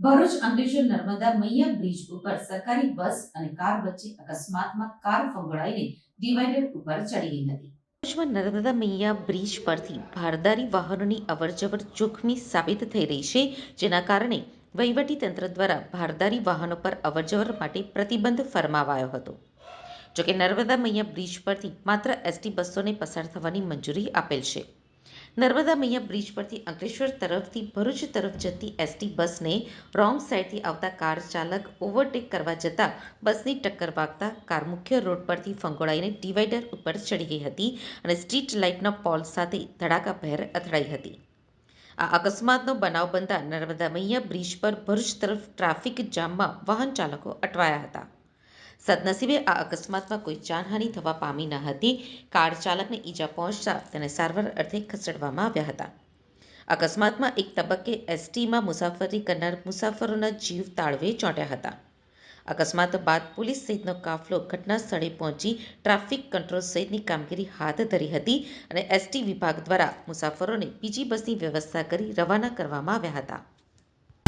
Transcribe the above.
ભરૂચ અંકલેશ્વર નર્મદા મૈયા bridge ઉપર સરકારી બસ અને કાર વચ્ચે અકસ્માતમાં કાર ફંગોળાઈને ડિવાઈડર ઉપર ચડી ગઈ હતી. નર્મદા મૈયા બ્રિજ પરથી ભારદારી વાહનોની અવરજવર જોખમી સાબિત થઈ રહી છે, જેના કારણે વહીવટીતંત્ર દ્વારા ભારદારી વાહનો પર અવરજવર માટે પ્રતિબંધ ફરમાવાયો હતો. જોકે નર્મદા મૈયા બ્રિજ પરથી માત્ર એસટી બસોને પસાર થવાની મંજૂરી આપેલ છે. નર્મદા મૈયા બ્રિજ પરથી અંકલેશ્વર તરફથી ભરૂચ તરફ જતી એસટી બસને રોંગ સાઈડથી આવતા કાર ચાલક ઓવરટેક કરવા જતાં બસની ટક્કર વાગતા કાર મુખ્ય રોડ પરથી ફંગોળાઈને ડિવાઈડર ઉપર ચડી ગઈ હતી અને સ્ટ્રીટ લાઇટના પોલ સાથે ધડાકાભેર અથડાઈ હતી. આ અકસ્માતનો બનાવ બનતા નર્મદા મૈયા બ્રિજ પર ભરૂચ તરફ ટ્રાફિક જામમાં વાહન ચાલકો અટવાયા હતા. સદનસીબે આ અકસ્માતમાં કોઈ જાનહાનિ થવા પામી ન હતી. કાર ચાલકને ઈજા પહોંચતા તેને સારવાર અર્થે ખસેડવામાં આવ્યા હતા. અકસ્માતમાં એક તબક્કે એસટીમાં મુસાફરી કરનાર મુસાફરોના જીવ તાળવે ચોંટ્યા હતા. અકસ્માત બાદ પોલીસ સહિતનો કાફલો ઘટના સ્થળે પહોંચી ટ્રાફિક કંટ્રોલ સહિતની કામગીરી હાથ ધરી હતી અને એસટી વિભાગ દ્વારા મુસાફરોને બીજી બસની વ્યવસ્થા કરી રવાના કરવામાં આવ્યા હતા.